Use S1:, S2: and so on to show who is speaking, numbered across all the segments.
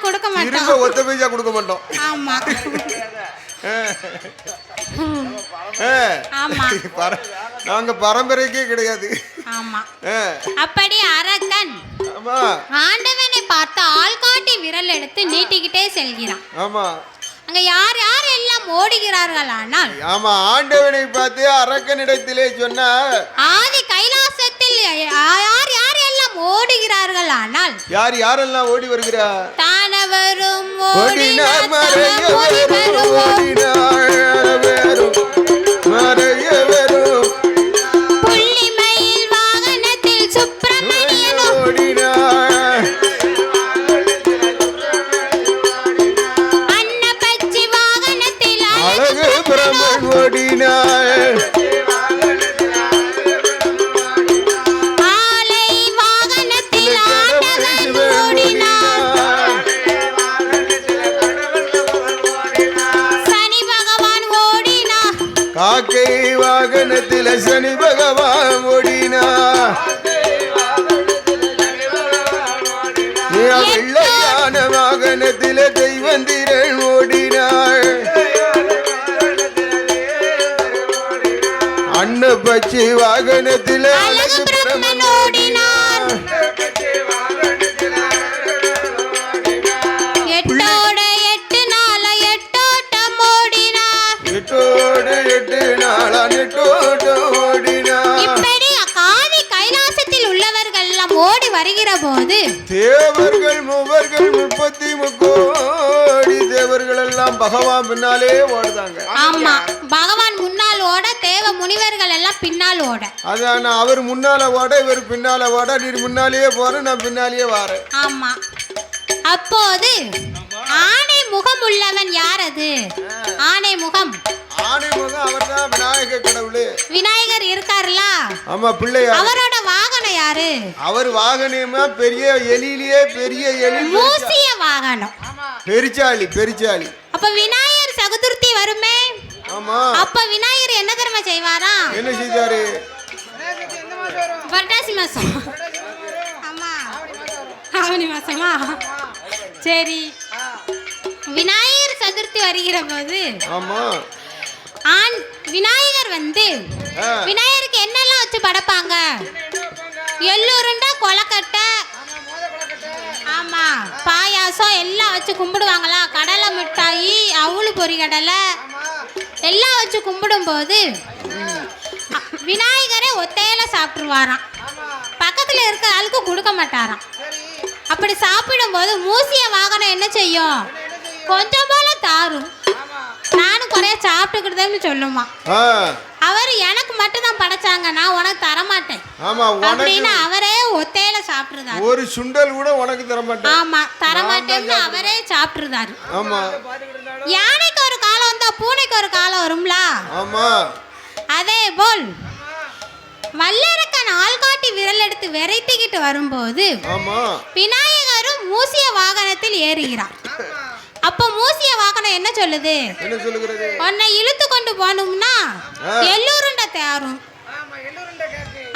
S1: அதெல்லாம் கொடுக்க
S2: திரும்ப
S1: மாட்டோம்
S2: ஒத்த பைசா கொடுக்க மாட்டோம்.
S1: ஆமா.
S2: நாங்க பரம்பரைக்கே கிடையாது.
S1: ஆமா. அப்படி அரக்கன் ஆண்டவனை பார்த்து ஆள்காட்டி விரல் எடுத்து நீட்டிக்கிட்டே செல்கிறான்.
S2: ஆமா.
S1: அங்க யார் யார் எல்லாம் ஓடுகிறார்கள் ஆனால்?
S2: ஆமா ஆண்டவனை பார்த்து அரக்கனிடத்திலே சொன்னா
S1: ஆதி கைலாசத்தில் யார் யார் எல்லாம் ஓடுகிறார்கள் ஆனால்?
S2: யார் யாரெல்லாம் ஓடி வருகிறா
S1: தானவரும்
S2: ஓடினார்
S1: ஓடினார்
S2: மறைய
S1: தமம் ஓடி
S2: வரும்
S1: வருவோம்.
S2: ஓடினார் வெள்ளையான வாகனத்தில் தெய்வந்திரன் ஓடினார் அன்ன பச்சை வாகனத்தில்
S1: அழகு பிரம்மன் ஓடினார் எட்டோட எட்டு நாள எட்டோட்டம் ஓடினார்
S2: எட்டோடு எட்டு நாளா நெட்டோட்டம் ஓடினார்
S1: இப்படி காதி கைலாசத்தில் உள்ளவர்கள் எல்லாம் ஓடி வருகிற போது
S2: பகவான் பின்னாலே ஓடுதாங்க.
S1: ஆமா பகவான் முன்னால் ஓட தேவ முனிவர்கள் எல்லாம் பின்னால் ஓட.
S2: அதான் அவர் முன்னால ஓட இவர் பின்னால ஓட நீர் முன்னாலேயே போற நான் பின்னாலேயே வாரேன்
S1: ஆமா. அப்போது ஆணை முகம் உள்ளவன் யார் அது? ஆணை முகம்.
S2: ஆணை முகம் அவர் தான் விநாயக கடவுளு.
S1: விநாயகர் இருக்காருல?
S2: ஆமா பிள்ளையா
S1: அவரோட வாகனம் யாரு?
S2: அவர் வாகனமா பெரிய எலியிலேயே பெரிய எலி
S1: மூசிய வாகனம்.
S2: பெரிச்சாளி பெரிச்சாளி
S1: அப்ப விநாயகர் சதுர்த்தி வருமே?
S2: ஆமா.
S1: அப்ப விநாயகர் என்ன தெரியுமா செய்வாரா?
S2: என்ன செய்தாரு?
S1: புரட்டாசி மாசம். ஆமா. ஆவணி மாசமா? சரி. விநாயகர் சதுர்த்தி வருகிற போது
S2: ஆமா.
S1: ஆண் விநாயகர் வந்து. விநாயகருக்கு என்னெல்லாம் வச்சு படைப்பாங்க? எள்ளுருண்டை கொலக்கட்டை. ஆமா ரசம் எல்லாம் வச்சு கும்பிடுவாங்களா? கடலை மிட்டாயி அவளு பொரி கடலை. எல்லாம் வச்சு கும்பிடும்போது விநாயகரே ஒத்தையில சாப்பிட்டுருவாராம். பக்கத்தில் இருக்க ஆளுக்கு கொடுக்க மாட்டாராம். அப்படி சாப்பிடும்போது மூசிய வாகனம் என்ன செய்யும்? கொஞ்சம் போல தாரும். நானும் குறைய சாப்பிட்டுக்கிட்டதுன்னு சொல்லுமா. அவர் எனக்கு மட்டும் தான் படைச்சாங்க. நான் உனக்கு தரமாட்டேன்.
S2: ஆமா உனக்கு
S1: அப்படின்னு அவரே ஒத்தையில சாப்பிட்டுருந்தாரு
S2: ஒரு சுண்டல் கூட உனக்கு தர மாட்டேன்
S1: ஆமா தரமாட்டேன்னு அவரே சாப்பிட்டுருந்தாரு
S2: ஆமா.
S1: யானைக்கு ஒரு காலம் வந்தா பூனைக்கு ஒரு காலம் வரும்ல?
S2: ஆமா.
S1: அதே போல் வல்லரக்கன் ஆள்காட்டி விரல் எடுத்து விரைத்திக்கிட்டு வரும்போது
S2: ஆமா.
S1: விநாயகரும் மூசிய வாகனத்தில் ஏறுகிறார். அப்ப மூசிய வாகனம் என்ன சொல்லுது?
S2: என்ன சொல்லுகிறது?
S1: உன்னை இழுத்து கொண்டு போகணும்னா
S2: ஆ.
S1: எள்ளூருண்டை தாரும்.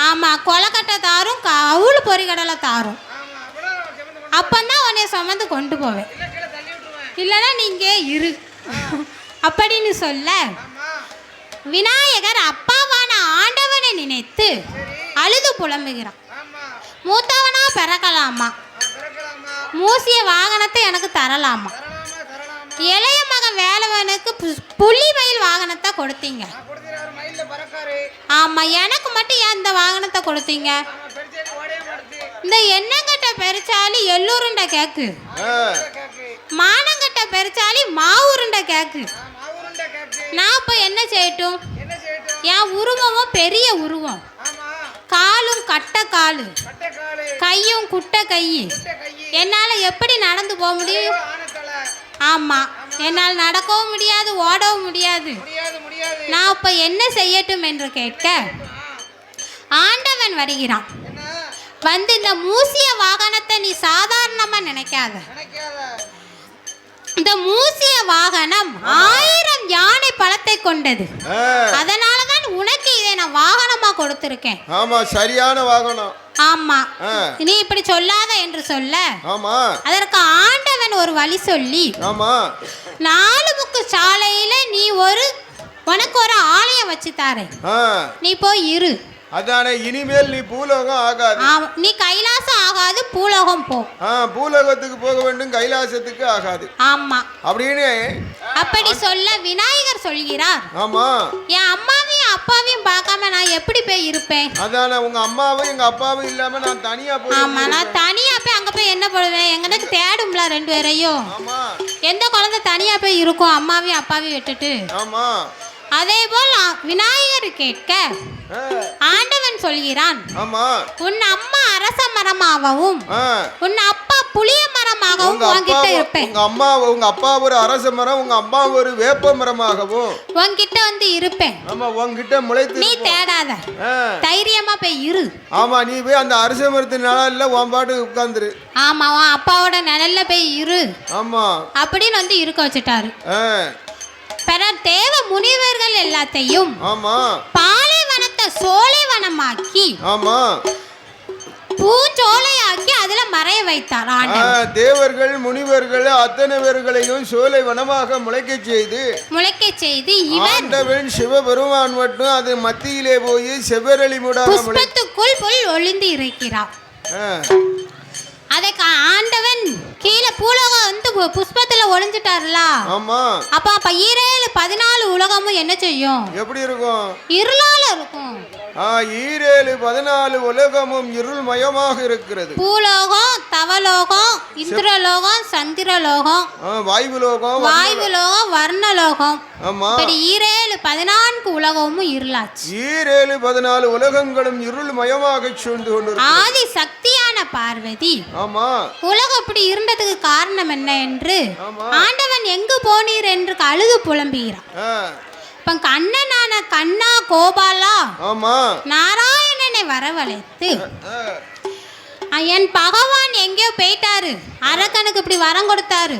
S1: ஆமா கொலக்கட்டை தாரும் கவுளு பொறிகடலை தாரும். அப்பந்தான் உன்னை சுமந்து கொண்டு போவேன். இல்லைன்னா நீங்க இரு. அப்படின்னு சொல்ல விநாயகர் அப்பாவான ஆண்டவனை நினைத்து அழுது புலம்புகிறான். மூத்தவனா பிறக்கலாமா? மூசிய வாகனத்தை எனக்கு தரலாமா? இளைய மகன் வேலவனுக்கு புலி மயில் வாகனத்தை கொடுத்தீங்க. ஆமா எனக்கு மட்டும் ஏன் இந்த வாகனத்தை கொடுத்தீங்க? இந்த எண்ணங்கட்ட பெருச்சாலி எள்ளூருண்டை கேக்கு. மானங்கட்ட பெருச்சாலி மாவுருண்டை கேக்கு. நான் இப்போ என்ன செய்யட்டும்? என் உருவமும் பெரிய உருவம். காலும் கட்ட காலு. கையும் குட்டை கை என்னால் எப்படி நடந்து போக முடியும்? ஆமாம் என்னால் நடக்கவும் முடியாது ஓடவும் முடியாது. நான் இப்போ என்ன செய்யட்டும் என்று கேட்க ஆண்டவன் வருகிறான். வந்து இந்த மூசிய வாகனத்தை நீ சாதாரணமா நினைக்காத. இந்த மூசிய வாகனம் ஆயிரம் யானை பழத்தை கொண்டது. அதனால தான் உனக்கு இதை நான் வாகனமா கொடுத்திருக்கேன்.
S2: ஆமா சரியான வாகனம்.
S1: ஆமா. நீ இப்படி சொல்லாத என்று சொல்ல.
S2: ஆமா.
S1: அதற்கு ஆண்டவன் ஒரு வழி சொல்லி
S2: ஆமா.
S1: நாலு முக்கு சாலையில நீ ஒரு உனக்கு ஒரு ஆலயம் வச்சு தாரேன். நீ போய் இரு.
S2: அதானே இனிமேல் நீ பூலோகம் ஆகாது.
S1: நீ கைலாசம் ஆகாது பூலோகம் போ.
S2: ஆ பூலோகத்துக்கு போக வேண்டும் கைலாசத்துக்கு ஆகாது.
S1: ஆமா.
S2: அப்படின்னு
S1: அப்படி சொல்ல விநாயகர் சொல்கிறார்.
S2: ஆமா.
S1: என் அம்மாவையும் அப்பாவையும் பார்க்காம நான் எப்படி போய் இருப்பேன்?
S2: அதானே உங்க அம்மாவும் எங்க அப்பாவும் இல்லாம நான் தனியா போய்
S1: ஆமா நான் தனியா போய் அங்க போய் என்ன பண்ணுவேன் எங்களுக்கு தேடும்ல ரெண்டு பேரையும்.
S2: ஆமா.
S1: எந்த குழந்தை தனியா போய் இருக்கும்? அம்மாவையும் அப்பாவையும் விட்டுட்டு.
S2: ஆமா.
S1: அதே போல் விநாயகர் கேட்க ஆண்டவன் சொல்கிறான்
S2: ஆமா.
S1: உன் அம்மா அரச மரமாகவும் உன் அப்பா புளிய மரமாகவும் உன்கிட்ட இருப்பேன்.
S2: உங்க அம்மா உங்க அப்பா ஒரு அரச மரம் உங்க அம்மா ஒரு வேப்ப மரமாகவும்.
S1: உன்கிட்ட வந்து இருப்பேன்.
S2: ஆமா உங்ககிட்ட முளைத்து
S1: நீ தேடாத. தைரியமா போய் இரு.
S2: ஆமா நீ போய் அந்த அரச மரத்தின் நிழல்ல உன் பாட்டு உட்காந்துரு
S1: ஆமா உன் அப்பாவோட நிழல்ல போய் இரு.
S2: ஆமா.
S1: அப்படின்னு வந்து இருக்க வச்சுட்டாரு.
S2: ஆ,
S1: பிற தேவ முனிவர்கள் எல்லாத்தையும்
S2: ஆமா.
S1: பாலைவனத்தை சோலைவனமாக்கி
S2: ஆமா.
S1: பூஞ்சோலையாக்கி அதுல மறைய வைத்தார்
S2: தேவர்கள் முனிவர்கள் அத்தனை பேர்களையும் சோலை வனமாக முளைக்கச் செய்து
S1: முளைக்க செய்து
S2: ஆண்டவன் சிவபெருமான் மட்டும் அது மத்தியிலே போய் செவ்வரளி மூடாக
S1: புஷ்பத்துக்குள் புல் ஒளிந்து இருக்கிறார். ஆண்டவன் கீழே பூலோகம் வந்து புஷ்பத்துல ஒளிஞ்சிட்டாருல.
S2: ஆமா.
S1: அப்ப அப்ப ஈரேழு பதினாலு உலகமும் என்ன செய்யும்?
S2: எப்படி இருக்கும்?
S1: இருளால இருக்கும்.
S2: ஈரேழு பதினாலு உலகமும் இருள்மயமாக இருக்கிறது.
S1: பூலோகம் தவலோகம் இந்திரலோகம் சந்திரலோகம்.
S2: ஆ, வாயு லோகம்
S1: வாயு லோகம் வர்ணலோகம்.
S2: ஆமா.
S1: இப்படி ஈரேழு பதினான்கு உலகமும் இருளாச்சு.
S2: ஈரேழு பதினாலு உலகங்களும் இருள்மயமாக சூழ்ந்து கொண்டிருக்கும்
S1: ஆதி சக்தியான பார்வதி.
S2: ஆமா.
S1: உலகம் இப்படி இருந்ததுக்கு காரணம் என்ன என்று. ஆண்டவன் எங்கு போனீர் என்று அழுது புலம்புகிறான் இப்ப கண்ணனான கண்ணா கோபாலா
S2: ஆமா.
S1: நாராயணனை வரவழைத்து
S2: ஆ,
S1: "அ, என் பகவான் எங்கேயோ போயிட்டாரு. அரக்கனுக்கு இப்படி வரம் கொடுத்தாரு.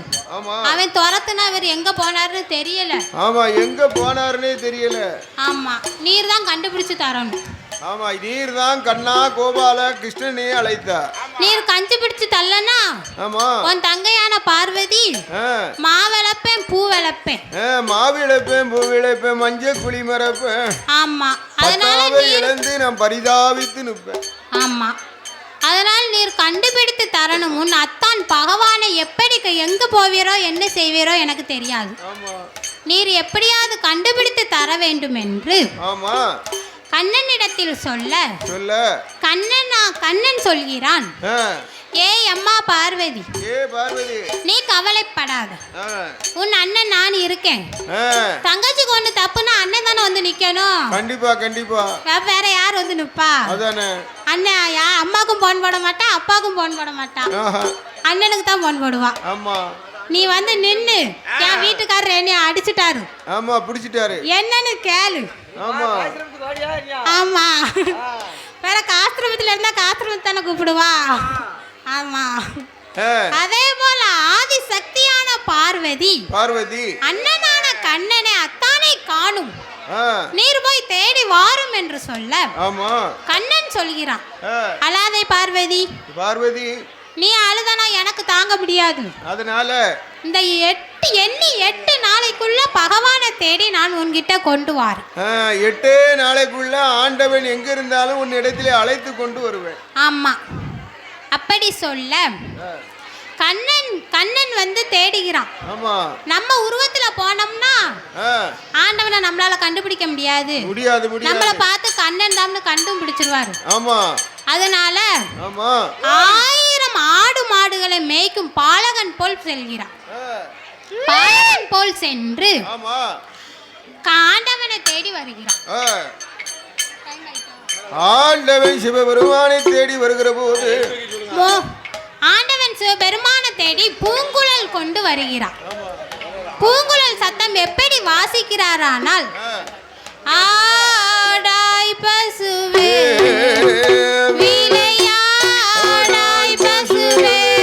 S1: அவன் துரத்துனா அவர் எங்க போனாருன்னு தெரியல.
S2: ஆமா எங்க போனாருன்னே தெரியல.
S1: ஆமா நீர் தான் கண்டுபிடிச்சு தரணும்.
S2: ஆமா நீர் தான் கண்ணா கோபால கிருஷ்ணனே அழைத்தார்
S1: நீர் கஞ்சி பிடிச்சு தள்ளனா?
S2: ஆமா.
S1: உன் தங்கையான பார்வதி
S2: ஆ,
S1: மாவிளப்பேன் பூ விளப்பேன்
S2: மாவிளப்பேன் பூவிளப்பேன் மஞ்சள் குழி மரப்பேன்.
S1: ஆமா. அதனால
S2: இழந்து நான் பரிதாபித்து நிற்பேன்.
S1: ஆமா. அதனால் நீர் கண்டுபிடித்து தரணும். உன் அத்தான் பகவானை எப்படி எங்க போவீரோ என்ன செய்வீரோ எனக்கு தெரியாது. நீர் எப்படியாவது கண்டுபிடித்து தர வேண்டும் என்று
S2: ஆமா.
S1: கண்ணனிடத்தில் சொல்ல
S2: சொல்ல.
S1: கண்ணன் கண்ணன் சொல்கிறான். ஏய் அம்மா பார்வதி
S2: ஏ பார்வதி.
S1: நீ கவலைப்படாத. உன் அண்ணன் நான் இருக்கேன். தங்கச்சிக்கு ஒன்று தப்புன்னா அண்ணன் தானே வந்து நிற்கணும்
S2: கண்டிப்பா கண்டிப்பா.
S1: வேற யார் வந்து
S2: அதானே.
S1: அண்ணன் யா அம்மாக்கும் போன் போட மாட்டான் அப்பாவுக்கும் போன் போட மாட்டான் அண்ணனுக்கு தான் போன் போடுவா.
S2: ஆமா.
S1: நீ வந்து நின்னு. என் வீட்டுக்காரர் என்னைய அடிச்சிட்டாரு.
S2: ஆமா பிடிச்சிட்டாரு.
S1: என்னன்னு கேளு.
S2: ஆமா.
S1: ஆமா. வேற காஸ்திரமத்துல இருந்தா காஸ்திரமத்தை தானே கூப்பிடுவா. ஆமா. அதே போல ஆதி சக்தியான பார்வதி
S2: பார்வதி.
S1: அண்ணனான கண்ணனை அத்தானை காணும். நீர் போய் தேடி வாரும் என்று சொல்ல
S2: ஆமா.
S1: கண்ணன் சொல்கிறான்.
S2: ஆ,
S1: அழாதே பார்வதி.
S2: பார்வதி.
S1: நீ அழுதானா எனக்கு தாங்க முடியாது
S2: அதனால
S1: இந்த எட்டு எண்ணி எட்டு நாளைக்குள்ள பகவானை தேடி நான் உன்கிட்ட கொண்டு வாரேன்
S2: ஆ, எட்டே நாளைக்குள்ள ஆண்டவன் எங்க இருந்தாலும் உன் இடத்திலே அழைத்து கொண்டு வருவேன்.
S1: ஆமா. அப்படி சொல்ல கண்ணன் கண்ணன் வந்து தேடுகிறான்.
S2: ஆமா.
S1: நம்ம உருவத்துல போனோம்னா ஆண்டவனை நம்மளால கண்டுபிடிக்க முடியாது.
S2: முடியாது
S1: நம்மள பார்த்து கண்ணன் தாம்னு கண்டுபிடிச்சிருவாரு
S2: ஆமா.
S1: அதனால
S2: ஆமா.
S1: ஆயிரம் ஆடு மாடுகளை மேய்க்கும் பாலகன் போல் செல்கிறான் பாலகன் போல் சென்று ஆண்டவனை தேடி வருகிறான்.
S2: ஆண்டவன் சிவபெருமானை தேடி வருகிற போது
S1: ஆண்டவன் சிவபெருமானை தேடி பூங்குழல் கொண்டு வருகிறார். பூங்குழல் சத்தம் எப்படி வாசிக்கிறாரானால் ஆடாய் பசுவே.